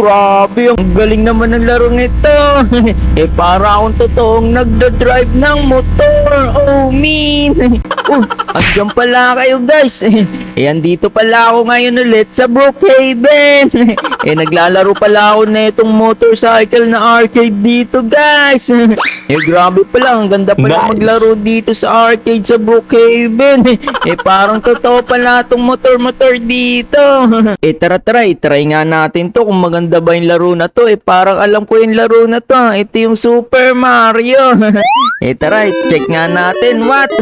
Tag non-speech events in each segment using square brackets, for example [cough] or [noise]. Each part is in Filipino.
grabe, ang galing naman ng laro nito. [laughs] eh, para akong totoong nagda-drive ng motor. Oh, mean. [laughs] oh, andyan pala kayo guys. [laughs] eh, andito pala ako ngayon ulit sa Brookhaven. [laughs] eh, naglalaro pala ako na itong motorcycle na arcade dito guys. [laughs] eh, grabe pala, ang ganda pala Nice. maglaro dito sa arcade sa Brookhaven. eh, parang totoo pala itong motor-motor dito. eh, tara tara, itry nga natin to kung maganda ba yung laro na to. Eh, parang alam ko yung laro na to. ah. Ito yung Super Mario. eh, tara, check nga natin. What?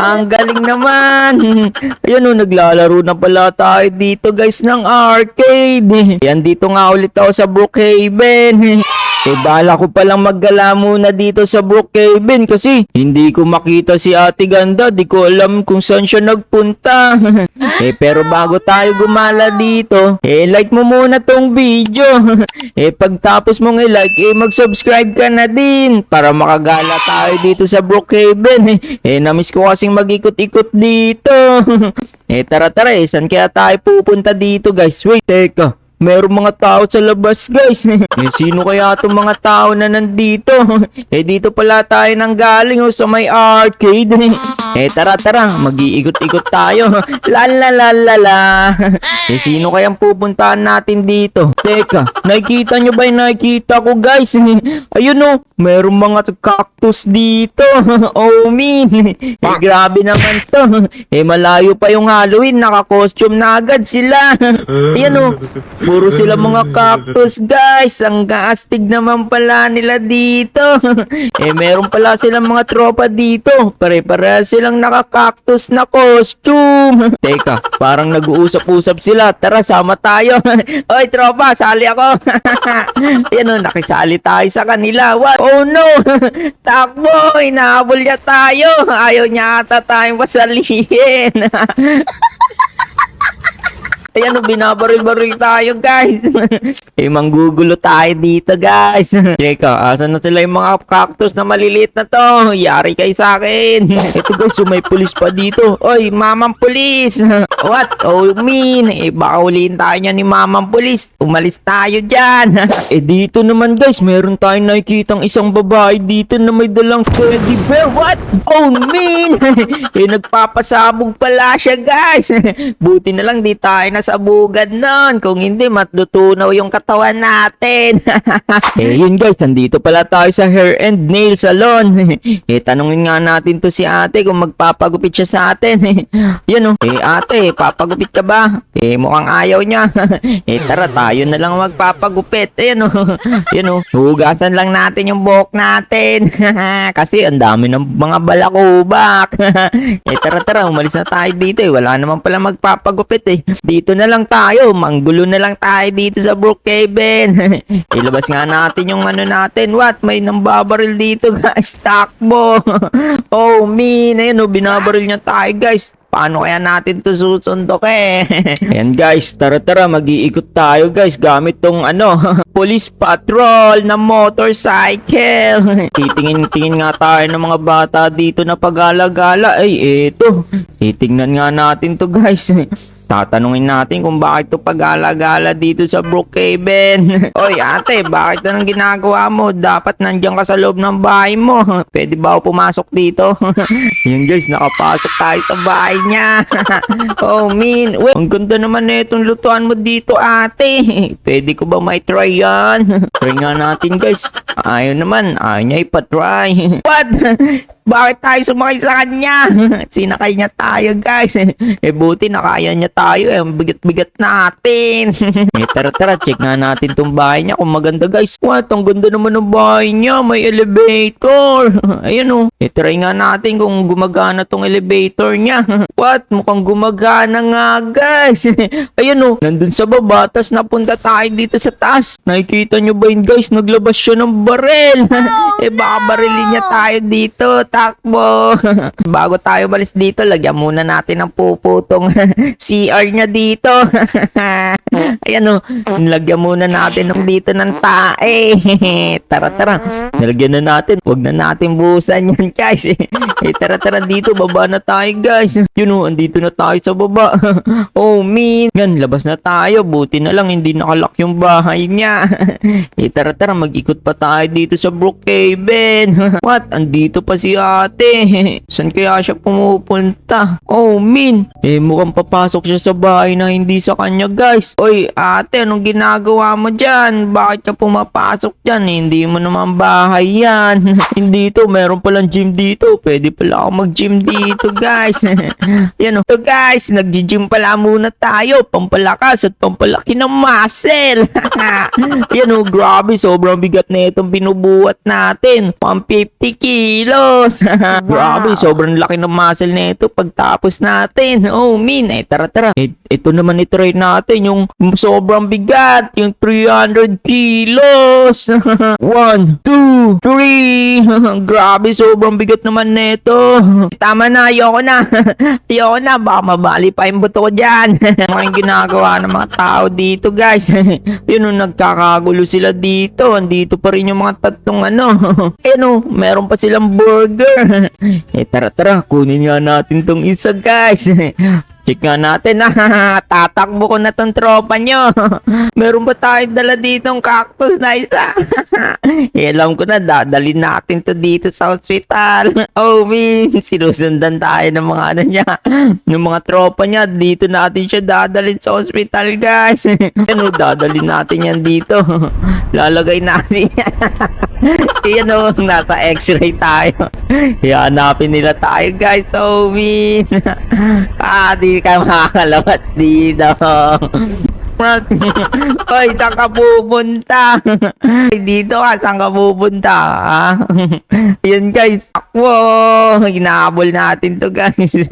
ang galing naman. [laughs] Ayun oh, naglalaro na pala tayo dito guys ng arcade. Yan dito nga ulit ako sa Brookhaven. [laughs] Eh, bala ko palang maggala muna dito sa Brookhaven kasi hindi ko makita si Ate Ganda. Di ko alam kung saan siya nagpunta. [laughs] eh, pero bago tayo gumala dito, eh, like mo muna tong video. [laughs] eh, pagtapos mong i-like, eh, mag-subscribe ka na din para makagala tayo dito sa Brookhaven. [laughs] eh, namiss ko kasing mag-ikot-ikot dito. eh, tara tara, eh, saan kaya tayo pupunta dito guys? Wait, teka. Merong mga tao sa labas, guys. [laughs] eh, sino kaya itong mga tao na nandito? eh, dito pala tayo nang galing oh, sa may arcade. eh, tara, tara. Mag-iikot-ikot tayo. [laughs] La la la la la. eh, sino kayang pupuntahan natin dito? Teka, nakikita nyo ba yung nakikita ko, guys? [laughs] Ayun oh, merong mga cactus dito. oh, mean. eh, grabe naman to. eh, malayo pa yung Halloween. Naka-costume na agad sila. Ayan oh. Puro sila mga cactus, guys. Ang gaastig naman pala nila dito. [laughs] eh, meron pala silang mga tropa dito. Pare-pare silang naka-cactus na costume. [laughs] Teka, parang nag-uusap-usap sila. Tara, sama tayo. [laughs] Oy, tropa, sali ako. Yan o, nakisali tayo sa kanila. What? Oh no! Takbo! Inahabol niya tayo. Ayaw niya ata tayong pasalihin. Ayan o, binabaril-baril tayo, guys. [laughs] eh, manggugulo tayo dito, guys. [laughs] Teka, asan na sila yung mga cactus na maliliit na to? Yari kayo sa akin. [laughs] Ito, guys, may pulis pa dito. Oy, mamang pulis. What? Oh, mean. Eh, baka huliin tayo niya ni mamang pulis. Umalis tayo dyan. eh, dito naman, guys, meron tayong nakikitang isang babae dito na may dalang teddy bear. What? Oh, mean. eh, nagpapasabog pala siya, guys. Buti na lang di tayo nasabugad nun. Kung hindi, matutunaw yung katawan natin. [laughs] eh, yun guys, andito pala tayo sa hair and nail salon. [laughs] eh, tanungin nga natin to si ate kung magpapagupit siya sa atin. [laughs] yun oh. Eh, ate, papagupit ka ba? Eh, mukhang ayaw niya. eh, tara, tayo na lang magpapagupit. Ayan oh. yun oh. Hugasan lang natin yung buhok natin. Kasi ang dami ng mga balakubak. eh, tara, tara, umalis na tayo dito eh. Wala naman pala magpapagupit eh. Dito na lang tayo. Manggulo na lang tayo dito sa Brookhaven. [laughs] Ilabas nga natin yung ano natin. What? May nambabaril dito guys. Takbo. [laughs] oh, mean. Ayun oh, binabaril niya tayo guys. Paano kaya natin to susundok eh? [laughs] Ayan guys, tara tara, mag-iikot tayo guys gamit tong ano, police patrol na motorcycle. Titingin-tingin nga tayo ng mga bata dito na pag-alagala. Ay, eto. Titingnan nga natin to guys. Tatanungin natin kung bakit to pag-alagala dito sa Brookhaven. [laughs] Oy ate, bakit anong ginagawa mo? Dapat nandiyan ka sa loob ng bahay mo. [laughs] Pwede ba ako pumasok dito? [laughs] Yan guys, nakapasok tayo sa bahay niya. oh, min. Wait, ang ganda naman na itong lutuan mo dito ate. Pwede ko ba may try yan? try nga natin guys. Ayaw naman, ayaw niya ipatry. What? Bakit tayo sumakay sa kanya? Sinakay niya tayo, guys. eh, buti nakaya niya tayo. Eh, ang bigat-bigat natin. [laughs] eh, tara, tara. Check nga natin tong bahay niya kung maganda, guys. What? Ang ganda naman ng bahay niya. May elevator. [laughs] Ayan, oh. Eh, try nga natin kung gumagana tong elevator niya. [laughs] What? Mukhang gumagana nga, guys. Ayan, oh. Nandun sa baba, tas napunta tayo dito sa taas. Nakikita nyo ba yun, guys? Naglabas siya ng barel. eh, baka barilin niya tayo dito. Takbo. Bago tayo balis dito, lagyan muna natin ng puputong CR niya dito. [laughs] Ayan o, nilagyan muna natin ng dito ng tae. [laughs] tara, tara. Nilagyan na natin. Huwag na natin buhusan yan, guys. [laughs] eh, tara, tara dito. Baba na tayo, guys. Yun o, andito na tayo sa baba. [laughs] oh, min. Yan, labas na tayo. Buti na lang, hindi nakalak yung bahay niya. eh, tara, tara. Mag-ikot pa tayo dito sa Brookhaven. What? Andito pa si ate. San kaya siya pumupunta? Oh, min. Eh, mukhang papasok siya sa bahay na hindi sa kanya, guys. Oy, ate, anong ginagawa mo dyan? Bakit ka pumapasok dyan? Eh, Hindi mo naman bahay yan. [laughs] hindi to, meron palang gym dito. Pwede pala ako mag-gym dito, guys. [laughs] Yan o. So, guys, nag-gym pala muna tayo. Pampalakas at pampalaki ng muscle. [laughs] Yan o, grabe. Sobrang bigat na itong binubuhat natin. 150 kilos. grabe, sobrang laki ng muscle na ito pagtapos natin. Oh, min. Eh, tara, tara. Eh, ito naman i-try natin yung sobrang bigat. Yung 300 kilos. [laughs] One, two, three. [laughs] grabe, sobrang bigat naman nito. [laughs] Tama na, ayoko na. ayoko na, baka mabali pa yung buto ko dyan. Mga yung ginagawa ng mga tao dito, guys. Yun, oh, nagkakagulo sila dito. Andito pa rin yung mga tatlong ano. Ayun, oh, meron pa silang burger. eh, tara, tara, kunin nga natin tong isa, guys. Check nga natin ah, [laughs] tatakbo ko na tong tropa nyo. [laughs] Meron ba tayo dala ditong cactus na isa? [laughs] eh, alam ko na, dadalhin natin to dito sa hospital. Oh, min, sinusundan tayo ng mga ano niya, ng mga tropa niya. Dito natin siya dadalhin sa hospital, guys. ano, dadalhin natin yan dito. Lalagay natin Iyan o, nasa x-ray tayo. Ihanapin nila tayo, guys. So, min. ah, di ka makakalabas dito. [laughs] Oy, saan ka pupunta? Ay, dito ka, saan ka pupunta? Yan guys, takbo. Ginahabol natin to guys.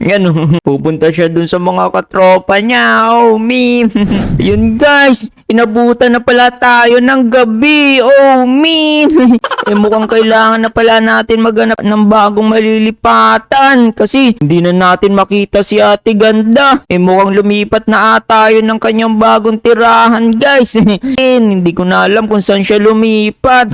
Oh. [laughs] pupunta siya dun sa mga katropa niya. Oh, me. [laughs] Yun guys, inabutan na pala tayo ng gabi. Oh, me. [laughs] eh, mukhang kailangan na pala natin maghanap ng bagong malilipatan. Kasi hindi na natin makita si ate ganda. Eh, mukhang lumipat na ata yun ng kanyang bagong tirahan guys. eh, hindi ko na alam kung saan siya lumipat.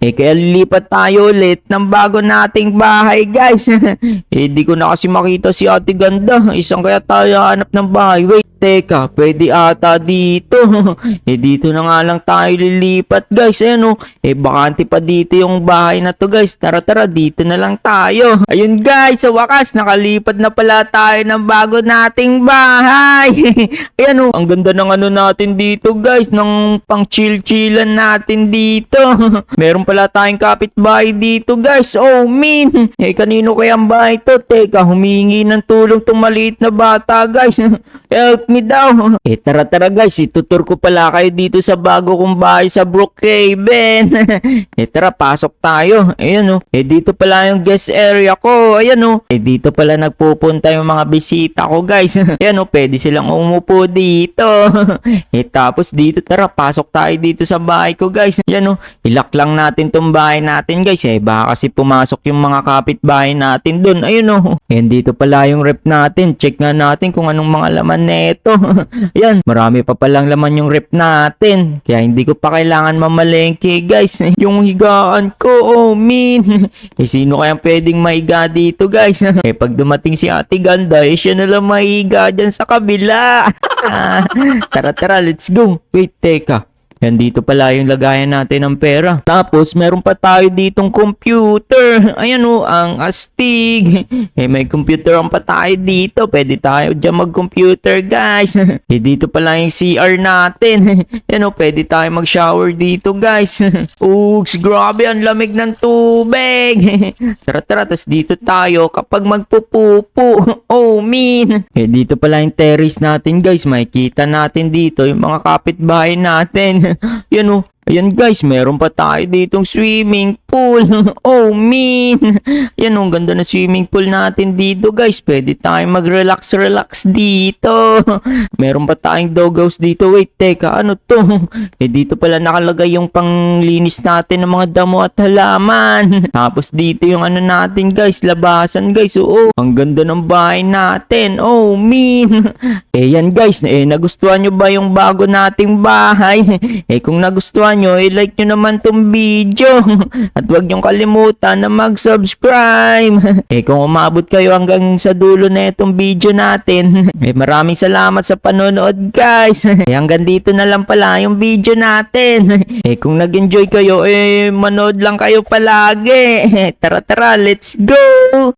eh, kaya lilipat tayo ulit ng bago nating bahay guys. eh, hindi ko na kasi makita si ate ganda. Isang kaya tayo hanap ng bahay. Wait, teka, pwede ata dito. [laughs] eh, dito na nga lang tayo lilipat guys. Ayan oh. Eh, bakante pa dito yung bahay na to guys. Tara, tara, dito na lang tayo. [laughs] Ayun guys, sa wakas, nakalipat na pala tayo ng bago nating bahay. [laughs] Ayan oh, ang ganda ng ano natin dito guys, ng pang chill-chillan natin dito. Meron pala tayong kapitbahay dito guys. Oh, min. Eh, kanino kaya ang bahay to? Teka, humingi ng tulong tong maliit na bata guys. Help me daw. [laughs] Eh, tara tara guys, itutur ko pala kayo dito sa bago kong bahay sa Brookhaven. [laughs] eh, tara, pasok tayo. Ayan oh. Eh, dito pala yung guest area ko. Ayan oh. Eh, dito pala nagpupunta yung mga bisita ko guys. [laughs] Ayan oh, pwede silang umupo dito. eh, tapos dito, tara, pasok tayo dito sa bahay ko guys. Ayan oh, ilak lang natin tong bahay natin guys. Eh, baka kasi pumasok yung mga kapitbahay natin dun. Ayun oh. Ayan, dito pala yung rep natin. Check nga natin kung anong mga laman neto. Ayan, [laughs] marami pa palang laman yung rep natin. Kaya hindi ko pa kailangan mamalengke guys. [laughs] Yung higaan ko, oh min. [laughs] eh, sino kaya pwedeng maiga dito guys? eh, pag dumating si ate ganda, eh, siya na lang maiga dyan sa kabila. tara, tara, let's go. Wait, teka. Yan dito pala yung lagayan natin ng pera. Tapos meron pa tayo ditong computer. Ayan o, ang astig. [laughs] Eh may computer pa tayo dito. Pwede tayo dyan mag-computer guys. [laughs] eh dito pala yung CR natin. [laughs] Yan o, pwede tayo mag-shower dito guys. Oops, grabe ang lamig ng tubig. tara tara, tas dito tayo kapag magpupupo. Oh, min. Eh dito pala yung terrace natin guys. Makikita natin dito yung mga kapitbahay natin. [laughs] Yan oh. Ayan guys, meron pa tayo ditong swimming pool. [laughs] oh man. Yan ang ganda na swimming pool natin dito guys. Pwede tayong mag-relax relax dito. [laughs] meron pa tayong doghouse dito. Wait, teka, ano to? [laughs] eh dito pala nakalagay yung panglinis natin ng mga damo at halaman. Tapos dito yung ano natin guys, labasan guys. Oo, ang ganda ng bahay natin. Oh man. eh yan guys, eh nagustuhan nyo ba yung bago nating bahay? eh kung nagustuhan nyo, eh like nyo naman tong video. [laughs] At huwag nyo kalimutan na mag-subscribe. [laughs] eh kung umabot kayo hanggang sa dulo na itong video natin, [laughs] eh maraming salamat sa panonood guys. eh hanggang dito na lang pala yung video natin. eh kung nag-enjoy kayo, eh manood lang kayo palagi. tara tara, let's go!